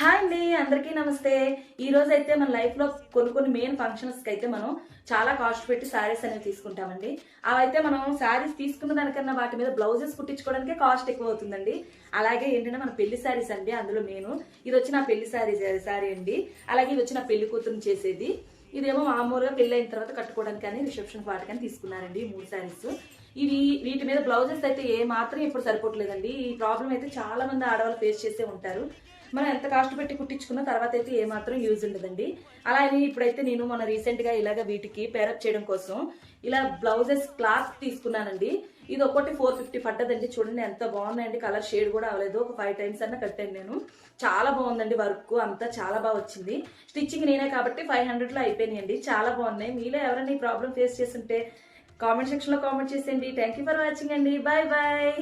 Hi అండి అందరికీ నమస్తే. ఈ రోజు అయితే మన లైఫ్లో కొన్ని కొన్ని మెయిన్ ఫంక్షన్స్కి అయితే మనం చాలా కాస్ట్ పెట్టి శారీస్ అనేవి తీసుకుంటామండి. అవైతే మనం శారీస్ తీసుకున్న దానికన్నా వాటి మీద బ్లౌజెస్ కుట్టించుకోవడానికే కాస్ట్ ఎక్కువ అవుతుందండి అలాగే ఏంటంటే మన పెళ్ళి శారీస్ అండి అందులో నేను ఇది వచ్చి నా పెళ్ళి శారీ శారీ అండి. అలాగే ఇది వచ్చి నా పెళ్ళి కూతురు చేసేది. ఇదేమో మామూలుగా పెళ్ళి అయిన తర్వాత కట్టుకోవడానికి కానీ రిసెప్షన్ వాటికని తీసుకున్నానండి మూడు శారీస్. ఇవి వీటి మీద బ్లౌజెస్ అయితే ఏ మాత్రం ఇప్పుడు సరిపోవట్లేదండి. ఈ ప్రాబ్లం అయితే చాలా మంది ఆడవాళ్ళు ఫేస్ చేసే ఉంటారు. మనం ఎంత కాస్ట్ పెట్టి కుట్టించుకున్న తర్వాత అయితే ఏమాత్రం యూజ్ ఉండదండి. అలా అని ఇప్పుడైతే నేను మన రీసెంట్గా ఇలాగ వీటికి పేరప్ చేయడం కోసం ఇలా బ్లౌజెస్ క్లాత్ తీసుకున్నానండి. ఇది ఒకటి ఫోర్ ఫిఫ్టీ పడ్డదండి. చూడండి ఎంత బాగున్నాయండి. కలర్ షేడ్ కూడా అవ్వలేదు ఒక ఫైవ్ టైమ్స్ అన్న కట్టాను నేను. చాలా బాగుందండి వర్క్ అంతా. చాలా బాగా వచ్చింది. స్టిచ్చింగ్ నేనే కాబట్టి ఫైవ్ హండ్రెడ్లో అయిపోయినాయండి. చాలా బాగున్నాయి. మీలో ఎవరైనా ఈ ప్రాబ్లం ఫేస్ చేస్తుంటే కామెంట్ సెక్షన్లో కామెంట్ చేసేయండి. థ్యాంక్ యూ ఫర్ వాచింగ్ అండి. Bye bye